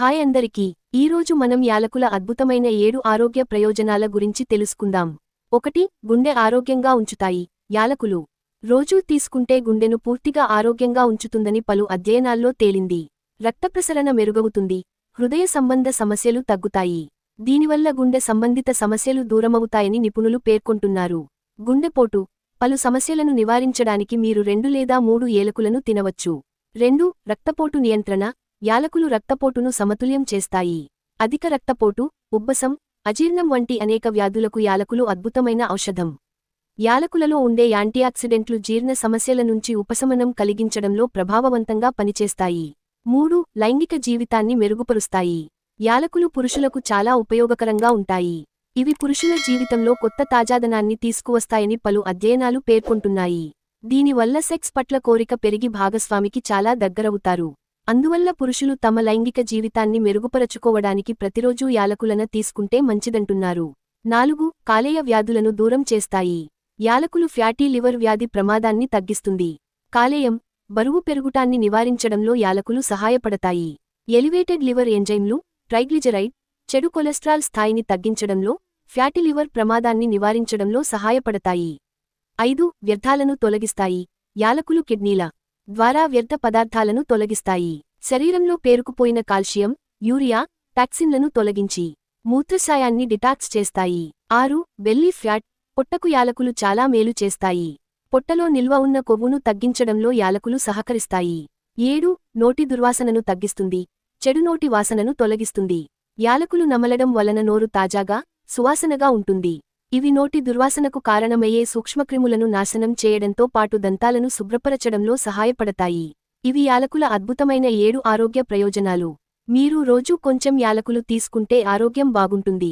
Hi అందరికీ. ఈరోజు మనం యాలకుల అద్భుతమైన ఏడు ఆరోగ్య ప్రయోజనాల గురించి తెలుసుకుందాం. ఒకటి గుండె ఆరోగ్యంగా ఉంచుతాయి. యాలకులు. రోజూ తీసుకుంటే గుండెను పూర్తిగా ఆరోగ్యంగా ఉంచుతుందని పలు అధ్యయనాల్లో తేలింది. రక్తప్రసరణ మెరుగవుతుంది. హృదయ సంబంధ సమస్యలు తగ్గుతాయి. దీనివల్ల గుండె సంబంధిత సమస్యలు దూరమవుతాయని నిపుణులు పేర్కొంటున్నారు. గుండెపోటు పలు సమస్యలను నివారించడానికి మీరు రెండు లేదా మూడు ఏలకులను తినవచ్చు. రెండు రక్తపోటు నియంత్రణ. యాలకులు రక్తపోటును సమతుల్యం చేస్తాయి. అధిక రక్తపోటు ఉబ్బసం అజీర్ణం వంటి అనేక వ్యాధులకు యాలకులు అద్భుతమైన ఔషధం. యాలకులలో ఉండే యాంటీఆక్సిడెంట్లు జీర్ణ సమస్యల నుంచి ఉపశమనం కలిగించడంలో ప్రభావవంతంగా పనిచేస్తాయి. మూడు లైంగిక జీవితాన్ని మెరుగుపరుస్తాయి. యాలకులు పురుషులకు చాలా ఉపయోగకరంగా ఉంటాయి. ఇవి పురుషుల జీవితంలో కొత్త తాజాదనాన్ని తీసుకువస్తాయని పలు అధ్యయనాలు పేర్కొంటున్నాయి. దీనివల్ల సెక్స్ పట్ల కోరిక పెరిగి భాగస్వామికి చాలా దగ్గరవుతారు. అందువల్ల పురుషులు తమ లైంగిక జీవితాన్ని మెరుగుపరచుకోవడానికి ప్రతిరోజూ యాలకులన తీసుకుంటే మంచిదంటున్నారు. నాలుగు కాలేయ వ్యాధులను దూరం చేస్తాయి. యాలకులు ఫ్యాటీ లివర్ వ్యాధి ప్రమాదాన్ని తగ్గిస్తుంది. కాలేయం బరువు పెరుగుటాన్ని నివారించడంలో యాలకులు సహాయపడతాయి. ఎలివేటెడ్ లివర్ ఎంజైమ్లు ట్రైగ్లిజరైడ్ చెడు కొలెస్ట్రాల్ స్థాయిని తగ్గించడంలో ఫ్యాటీ లివర్ ప్రమాదాన్ని నివారించడంలో సహాయపడతాయి. ఐదు వ్యర్థాలను తొలగిస్తాయి. యాలకులు కిడ్నీల ద్వారా వ్యర్థ పదార్థాలను తొలగిస్తాయి. శరీరంలో పేరుకుపోయిన కాల్షియం యూరియా టాక్సిన్లను తొలగించి మూత్రశాయాన్ని డిటాక్స్ చేస్తాయి. ఆరు బెల్లీ ఫ్యాట్ పొట్టకు యాలకులు చాలా మేలు చేస్తాయి. పొట్టలో నిల్వ ఉన్న కొవ్వును తగ్గించడంలో యాలకులు సహకరిస్తాయి. ఏడు నోటి దుర్వాసనను తగ్గిస్తుంది. చెడు నోటి వాసనను తొలగిస్తుంది. యాలకులు నమలడం వలన నోరు తాజాగా సువాసనగా ఉంటుంది. ఇవి నోటి దుర్వాసనకు కారణమయ్యే సూక్ష్మక్రిములను నాశనం చేయడంతో పాటు దంతాలను శుభ్రపరచడంలో సహాయపడతాయి. ఇవి యాలకుల అద్భుతమైన ఏడు ఆరోగ్య ప్రయోజనాలు. మీరు రోజూ కొంచెం యాలకులు తీసుకుంటే ఆరోగ్యం బాగుంటుంది.